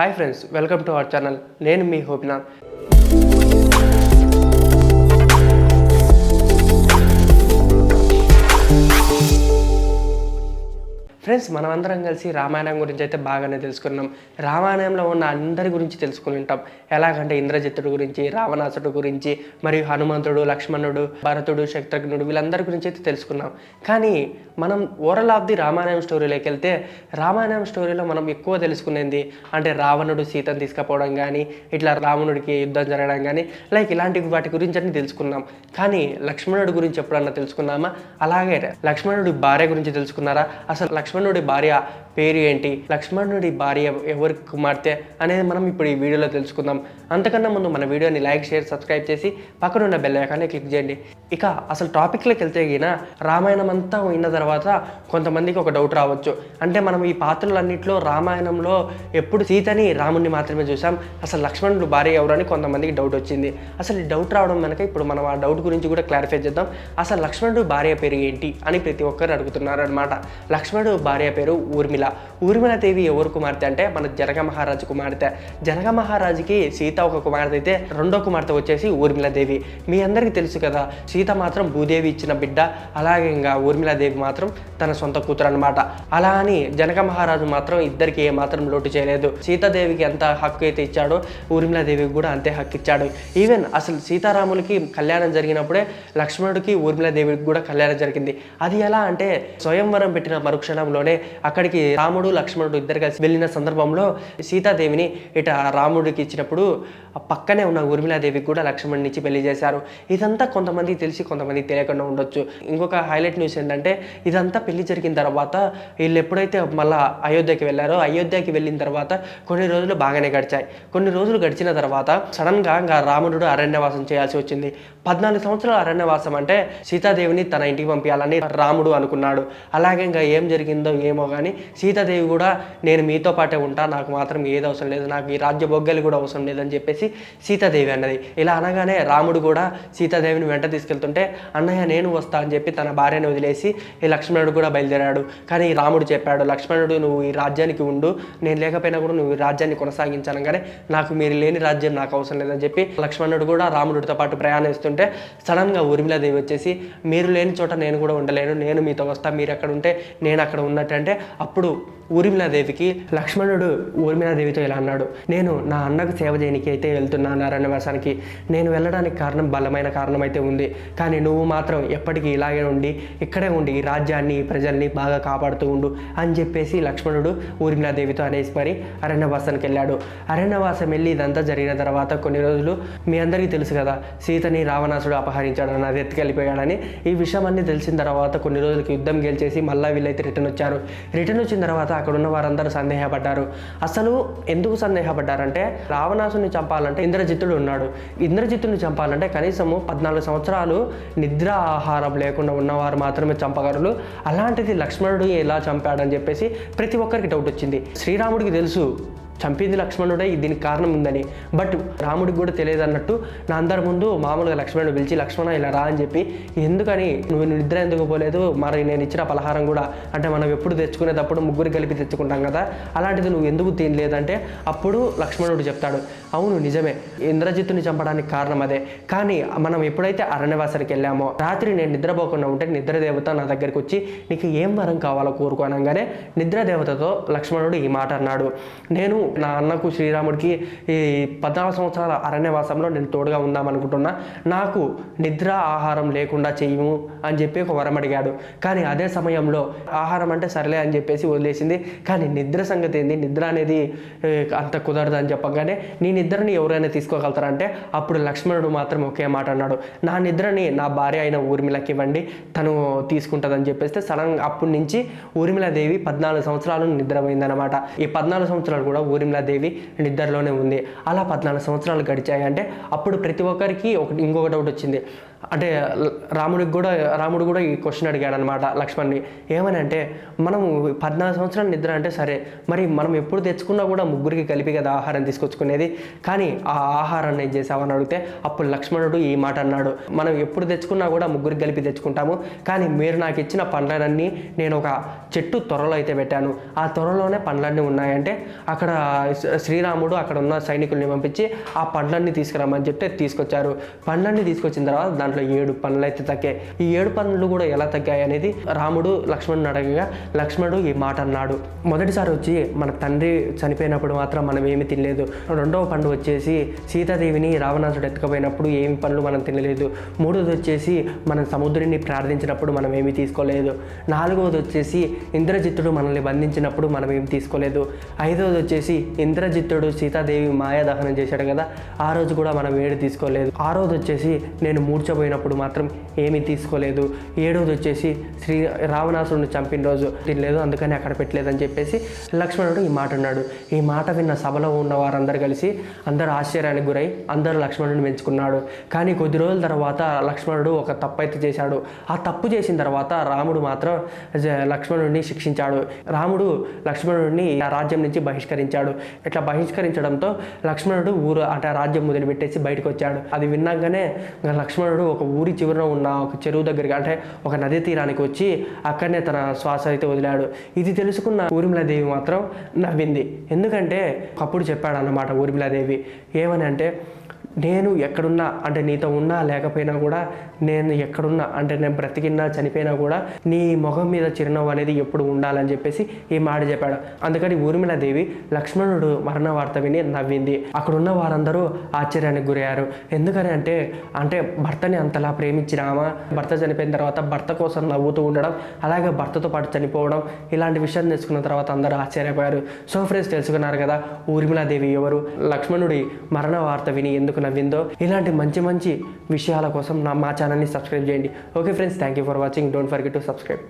Hi friends welcome to our channel నేను మీ హోపినాథ్. Friends మనమందరం కలిసి రామాయణం గురించి అయితే బాగానే తెలుసుకున్నాం. రామాయణంలో ఉన్న అందరి గురించి తెలుసుకుని ఉంటాం. ఎలాగంటే ఇంద్రజిత్తుడు గురించి రావణాసుడు గురించి మరియు హనుమంతుడు లక్ష్మణుడు భరతుడు శత్రుఘ్నుడు వీళ్ళందరి గురించి అయితే తెలుసుకున్నాం. కానీ మనం ఓరల్ ఆఫ్ ది రామాయణం స్టోరీలోకి వెళ్తే రామాయణం స్టోరీలో మనం ఎక్కువ తెలుసుకునేది అంటే రావణుడు సీతను తీసుకుపోవడం కానీ ఇట్లా రావణుడికి యుద్ధం జరగడం కానీ లైక్ ఇలాంటి వాటి గురించి అన్ని తెలుసుకున్నాం. కానీ లక్ష్మణుడి గురించి ఎప్పుడన్నా తెలుసుకున్నామా? అలాగే లక్ష్మణుడి భార్య గురించి తెలుసుకున్నారా? అసలు లక్ష్మణుడి భార్య పేరు ఏంటి? లక్ష్మణుడి భార్య ఎవరి? కుమార్తె అనేది మనం ఇప్పుడు ఈ వీడియోలో తెలుసుకుందాం. అంతకన్నా ముందు మన వీడియోని లైక్ షేర్ సబ్స్క్రైబ్ చేసి పక్కన ఉన్న బెల్ ఐకాన్ని క్లిక్ చేయండి. ఇక అసలు టాపిక్లోకి వెళ్తే గిన రామాయణం అంతా విన్న తర్వాత కొంతమందికి ఒక డౌట్ రావచ్చు. అంటే మనం ఈ పాత్రలన్నింటిలో రామాయణంలో ఎప్పుడు సీతని రాముడిని మాత్రమే చూసాం. అసలు లక్ష్మణుడు భార్య ఎవరు అని కొంతమందికి డౌట్ వచ్చింది. అసలు ఈ డౌట్ రావడం వెనక ఇప్పుడు మనం ఆ డౌట్ గురించి కూడా క్లారిఫై చేద్దాం. అసలు లక్ష్మణుడు భార్య పేరు ఏంటి అని ప్రతి ఒక్కరు అడుగుతున్నారు అనమాట లక్ష్మణుడు భార్య పేరు ఊర్మిళ. ఊర్మిళ దేవి ఎవరు కుమార్తె అంటే మన జనక మహారాజు కుమార్తె. జనక మహారాజుకి సీత ఒక కుమార్తె అయితే రెండో కుమార్తె వచ్చేసి ఊర్మిళ దేవి మీ అందరికీ తెలుసు కదా సీత మాత్రం భూదేవి ఇచ్చిన బిడ్డ. అలాగే ఇంకా ఊర్మిళ దేవి మాత్రం తన సొంత కూతురు అనమాట అలా అని జనక మహారాజు మాత్రం ఇద్దరికి ఏ మాత్రం లోటు చేయలేదు. సీతాదేవికి ఎంత హక్కు అయితే ఇచ్చాడో ఊర్మిళ దేవికి కూడా అంతే హక్కు ఇచ్చాడు. ఈవెన్ అసలు సీతారాములకి కళ్యాణం జరిగినప్పుడే లక్ష్మణుడికి ఊర్మిళ దేవికి కూడా కళ్యాణం జరిగింది. అది ఎలా అంటే స్వయంవరం పెట్టిన మరుక్షణంలోనే అక్కడికి రాముడు లక్ష్మణుడు ఇద్దరు కలిసి వెళ్ళిన సందర్భంలో సీతాదేవిని ఇట రాముడికి ఇచ్చినప్పుడు పక్కనే ఉన్న ఊర్మిళాదేవికి కూడా లక్ష్మణ్ ఇచ్చి పెళ్ళి చేశారు. ఇదంతా కొంతమంది తెలిసి కొంతమంది తెలియకుండా ఉండొచ్చు. ఇంకొక హైలైట్ న్యూస్ ఏంటంటే ఇదంతా పెళ్ళి జరిగిన తర్వాత వీళ్ళు ఎప్పుడైతే మళ్ళీ అయోధ్యకి వెళ్ళారో అయోధ్యకి వెళ్ళిన తర్వాత కొన్ని రోజులు బాగానే గడిచాయి. కొన్ని రోజులు గడిచిన తర్వాత సడన్గా ఇంకా రాముడు అరణ్యవాసం చేయాల్సి వచ్చింది. పద్నాలుగు సంవత్సరాల అరణ్యవాసం అంటే సీతాదేవిని తన ఇంటికి పంపించాలని రాముడు అనుకున్నాడు. అలాగే ఇంకా ఏం జరిగింది ఏమో కానీ సీతాదేవి కూడా నేను మీతో పాటే ఉంటా నాకు మాత్రం ఏది అవసరం లేదు నాకు ఈ రాజ్య బొగ్గలు కూడా అవసరం లేదని చెప్పేసి సీతాదేవి అన్నది. ఇలా అనగానే రాముడు కూడా సీతాదేవిని వెంట తీసుకెళ్తుంటే అన్నయ్య నేను వస్తా అని చెప్పి తన భార్యను వదిలేసి ఈ లక్ష్మణుడు కూడా బయలుదేరాడు. కానీ రాముడు చెప్పాడు లక్ష్మణుడు నువ్వు ఈ రాజ్యానికి ఉండు నేను లేకపోయినా కూడా నువ్వు ఈ రాజ్యాన్ని కొనసాగించానగానే నాకు మీరు లేని రాజ్యం నాకు అవసరం లేదని చెప్పి లక్ష్మణుడు కూడా రాముడితో పాటు ప్రయాణిస్తుంటే సడన్గా ఊర్మిళాదేవి వచ్చేసి మీరు లేని చోట నేను కూడా ఉండలేను నేను మీతో వస్తా మీరు అక్కడ ఉంటే నేను అక్కడ ఉన్నట్టు అంటే అప్పుడు ఊర్మిళాదేవికి లక్ష్మణుడు ఊర్మిళాదేవితో ఇలా అన్నాడు నేను నా అన్నకు సేవ చేయడానికి అయితే వెళ్తున్నాను అరణ్యవాసానికి నేను వెళ్ళడానికి కారణం బలమైన కారణం అయితే ఉంది. కానీ నువ్వు మాత్రం ఎప్పటికీ ఇలాగే ఉండి ఇక్కడే ఉండి ఈ రాజ్యాన్ని ప్రజల్ని బాగా కాపాడుతూ ఉండు అని చెప్పేసి లక్ష్మణుడు ఊర్మిళాదేవితో అనేసి మరి అరణ్యవాసానికి వెళ్ళాడు. అరణ్యవాసం వెళ్ళి ఇదంతా జరిగిన తర్వాత కొన్ని రోజులు మీ అందరికీ తెలుసు కదా సీతని రావణాసుడు అపహరించాడని అది ఎత్తుకెళ్ళిపోయాడని ఈ విషయం అన్ని తెలిసిన తర్వాత కొన్ని రోజులకి యుద్ధం గెలిచేసి మళ్ళీ వీళ్ళైతే రిటర్న్ వచ్చి వచ్చారు రిటర్న్ వచ్చిన తర్వాత అక్కడ ఉన్న వారందరూ సందేహపడ్డారు. అసలు ఎందుకు సందేహపడ్డారంటే రావణాసుని చంపాలంటే ఇంద్రజిత్తుడు ఉన్నాడు. ఇంద్రజిత్తుని చంపాలంటే కనీసము పద్నాలుగు సంవత్సరాలు నిద్ర ఆహారం లేకుండా ఉన్నవారు మాత్రమే చంపగలరు. అలాంటిది లక్ష్మణుడు ఎలా చంపాడని చెప్పేసి ప్రతి ఒక్కరికి డౌట్ వచ్చింది. శ్రీరాముడికి తెలుసు చంపింది లక్ష్మణుడే దీనికి కారణం ఉందని. బట్ రాముడికి కూడా తెలియదు అన్నట్టు నా అందరి ముందు మామూలుగా లక్ష్మణుడు పిలిచి లక్ష్మణ ఇలా రా అని చెప్పి ఎందుకని? నువ్వు నిద్ర ఎందుకు పోలేదు? మరి నేను ఇచ్చిన పలహారం కూడా అంటే మనం ఎప్పుడు తెచ్చుకునేటప్పుడు ముగ్గురు కలిపి తెచ్చుకుంటాం కదా అలాంటిది నువ్వు ఎందుకు తినలేదంటే అప్పుడు లక్ష్మణుడు చెప్తాడు అవును నిజమే ఇంద్రజిత్తుని చంపడానికి కారణం అదే. కానీ మనం ఎప్పుడైతే అరణ్యవాసరికి వెళ్ళామో రాత్రి నేను నిద్రపోకుండా ఉంటే నిద్ర దేవత నా దగ్గరికి వచ్చి నీకు ఏం వరం కావాలో కోరుకోనంగానే నిద్రదేవతతో లక్ష్మణుడు ఈ మాట అన్నాడు. నేను నా అన్నకు శ్రీరాముడికి ఈ పద్నాలుగు సంవత్సరాల అరణ్యవాసంలో నేను తోడుగా ఉందామనుకుంటున్నా నాకు నిద్ర ఆహారం లేకుండా చేయము అని చెప్పి ఒక వరం అడిగాడు. కానీ అదే సమయంలో ఆహారం అంటే సరేలే అని చెప్పేసి వదిలేసింది. కానీ నిద్ర సంగతి ఏంది? నిద్ర అనేది అంత కుదరదు అని చెప్పగానే నీ నిద్రని ఎవరైనా తీసుకోగలుగుతారంటే అప్పుడు లక్ష్మణుడు మాత్రం ఒకే మాట అన్నాడు. నా నిద్రని నా భార్య అయిన ఊర్మిళకి ఇవ్వండి తను తీసుకుంటుందని చెప్పేస్తే సడన్ అప్పటి నుంచి ఊర్మిళాదేవి పద్నాలుగు సంవత్సరాలు నిద్రపోయిందనమాట ఈ పద్నాలుగు సంవత్సరాలు కూడా ఊర్మిళాదేవి ఇద్దరిలోనే ఉంది. అలా పద్నాలుగు సంవత్సరాలు గడిచాయి అంటే అప్పుడు ప్రతి ఒక్కరికి ఒకటి ఇంకొక డౌట్ వచ్చింది. అంటే రాముడికి కూడా రాముడు కూడా ఈ క్వశ్చన్ అడిగాడు అనమాట లక్ష్మణ్ని. ఏమని అంటే మనం పద్నాలుగు సంవత్సరాలు నిద్ర అంటే సరే మరి మనం ఎప్పుడు తెచ్చుకున్నా కూడా ముగ్గురికి కలిపి కదా ఆహారం తీసుకొచ్చుకునేది? కానీ ఆ ఆహారాన్ని ఏం చేసావని అడిగితే అప్పుడు లక్ష్మణుడు ఈ మాట అన్నాడు. మనం ఎప్పుడు తెచ్చుకున్నా కూడా ముగ్గురికి కలిపి తెచ్చుకుంటాము. కానీ మీరు నాకు ఇచ్చిన పండ్లన్నీ నేను ఒక చెట్టు త్వరలో అయితే పెట్టాను. ఆ త్వరలోనే పండ్లన్నీ ఉన్నాయంటే అక్కడ శ్రీరాముడు అక్కడ ఉన్న సైనికుల్ని పంపించి ఆ పండ్లన్నీ తీసుకురామని చెప్తే తీసుకొచ్చారు. పండ్లన్నీ తీసుకొచ్చిన తర్వాత దాని దాంట్లో ఏడు పనులు అయితే తగ్గాయి. ఈ ఏడు పనులు కూడా ఎలా తగ్గాయి అనేది రాముడు లక్ష్మణుని అడగగా లక్ష్మణుడు ఈ మాట అన్నాడు. మొదటిసారి వచ్చి మన తండ్రి చనిపోయినప్పుడు మాత్రం మనం ఏమి తినలేదు. రెండవ పండు వచ్చేసి సీతాదేవిని రావణాసుడు ఎత్తుకుపోయినప్పుడు ఏమి పనులు మనం తినలేదు. మూడోది వచ్చేసి మనం సముద్రుని ప్రార్థించినప్పుడు మనం ఏమి తీసుకోలేదు. నాలుగవది వచ్చేసి ఇంద్రజిత్తుడు మనల్ని బంధించినప్పుడు మనం ఏమి తీసుకోలేదు. ఐదవది వచ్చేసి ఇంద్రజిత్తుడు సీతాదేవి మాయాదహనం చేశాడు కదా ఆ రోజు కూడా మనం ఏడు తీసుకోలేదు. ఆ రోజు వచ్చేసి నేను పోయినప్పుడు మాత్రం ఏమీ తీసుకోలేదు. ఏడవది వచ్చేసి శ్రీ రావణాసురుని చంపిన రోజు తినలేదు అందుకని అక్కడ పెట్టలేదని చెప్పేసి లక్ష్మణుడు ఈ మాట అన్నాడు. ఈ మాట విన్న సభలో ఉన్న వారందరూ కలిసి అందరూ ఆశ్చర్యానికి గురై అందరూ లక్ష్మణుడిని మెచ్చుకున్నాడు కానీ కొద్ది రోజుల తర్వాత లక్ష్మణుడు ఒక తప్పు అయితే చేశాడు. ఆ తప్పు చేసిన తర్వాత రాముడు మాత్రం లక్ష్మణుడిని శిక్షించాడు. రాముడు లక్ష్మణుడిని ఆ రాజ్యం నుంచి బహిష్కరించాడు. ఇట్లా బహిష్కరించడంతో లక్ష్మణుడు ఊరు అంటే రాజ్యం వదిలిపెట్టేసి బయటకు వచ్చాడు అది విన్నాకనే లక్ష్మణుడు ఒక ఊరి చివరన ఉన్న ఒక చెరువు దగ్గరికి అంటే ఒక నది తీరానికి వచ్చి అక్కడనే తన శ్వాస అయితే వదిలాడు. ఇది తెలుసుకున్న ఊర్మిళాదేవి మాత్రం నవ్వింది. ఎందుకంటే ఒకప్పుడు చెప్పాడు అన్నమాట ఊర్మిళాదేవి ఏమని అంటే నేను ఎక్కడున్నా అంటే నీతో ఉన్నా లేకపోయినా కూడా నేను ఎక్కడున్నా అంటే నేను బ్రతికినా చనిపోయినా కూడా నీ ముఖం మీద చిరునవ్వు అనేది ఎప్పుడు ఉండాలని చెప్పేసి ఈ మాట చెప్పాడు. అందుకని ఊర్మిళాదేవి లక్ష్మణుడు మరణ వార్త విని నవ్వింది. అక్కడున్న వారందరూ ఆశ్చర్యానికి గురయ్యారు. ఎందుకని అంటే అంటే భర్తని అంతలా ప్రేమించినామా భర్త చనిపోయిన తర్వాత భర్త కోసం నవ్వుతూ ఉండడం అలాగే భర్తతో పాటు చనిపోవడం ఇలాంటి విషయాన్ని తెలుసుకున్న తర్వాత అందరూ ఆశ్చర్యపోయారు. సో ఫ్రెండ్స్ తెలుసుకున్నారు కదా ఊర్మిళాదేవి ఎవరు? లక్ష్మణుడి మరణ వార్త విని ఎందుకు నవ్విందో ఇలాంటి మంచి మంచి విషయాల కోసం నా మా ఛానల్ని సబ్స్క్రైబ్ చేయండి. Okay friends thank you for watching don't forget to subscribe